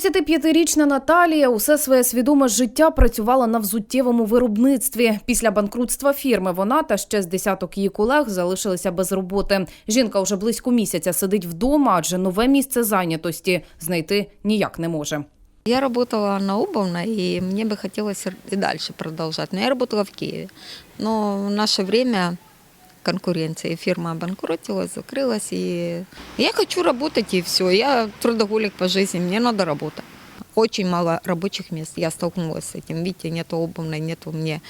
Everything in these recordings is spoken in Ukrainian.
35-річна Наталія усе своє свідоме життя працювала на взуттєвому виробництві. Після банкрутства фірми вона та ще з десяток її колег залишилися без роботи. Жінка вже близько місяця сидить вдома, адже нове місце зайнятості знайти ніяк не може. Я работала на обувной, и мне бы хотелось и дальше продолжать. Я работала в Киеве. Но в наше время конкуренция, фирма обанкротилась, закрылась, и я хочу работать, и все. Я трудоголик по жизни, мне надо работать. Очень мало рабочих мест, я столкнулась с этим. Видите, нету обувной, нету мне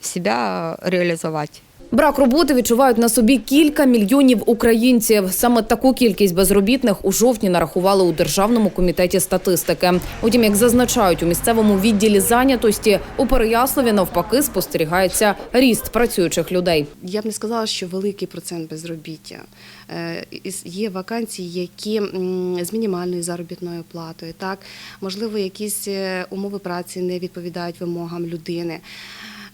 себя реализовать. Брак роботи відчувають на собі кілька мільйонів українців. Саме таку кількість безробітних у жовтні нарахували у державному комітеті статистики. Утім, як зазначають у місцевому відділі зайнятості, у Переяславі навпаки спостерігається ріст працюючих людей. Я б не сказала, що великий процент безробіття. Е, Є вакансії, які з мінімальною заробітною платою. Так, можливо, якісь е, умови праці не відповідають вимогам людини.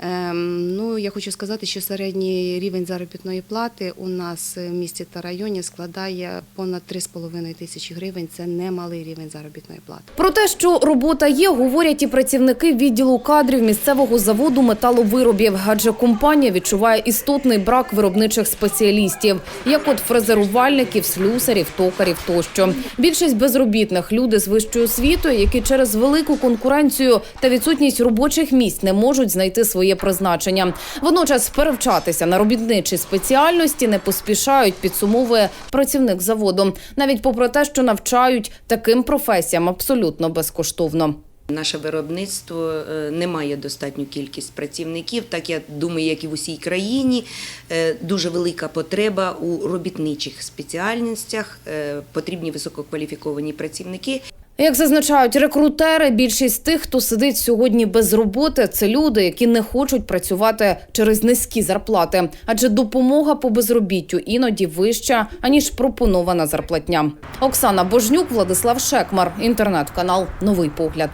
Ем, Ну, я хочу сказати, що середній рівень заробітної плати у нас в місті та районі складає понад 3,5 тисячі гривень. Це немалий рівень заробітної плати. Про те, що робота є, говорять і працівники відділу кадрів місцевого заводу металовиробів, адже компанія відчуває істотний брак виробничих спеціалістів, як от фрезерувальників, слюсарів, токарів тощо. Більшість безробітних люди з вищою освітою, які через велику конкуренцію та відсутність робочих місць не можуть знайти своє призначення. Водночас перевчатися на робітничі спеціальності не поспішають, підсумовує працівник заводу. Навіть попри те, що навчають таким професіям абсолютно безкоштовно. Наше виробництво е, не має достатню кількість працівників, так я думаю, як і в усій країні. Е, Дуже велика потреба у робітничих спеціальностях. Е, Потрібні висококваліфіковані працівники. Як зазначають рекрутери, більшість тих, хто сидить сьогодні без роботи, це люди, які не хочуть працювати через низькі зарплати, адже допомога по безробіттю іноді вища аніж пропонована зарплатня. Оксана Божнюк, Владислав Шекмар, інтернет-канал Новий погляд.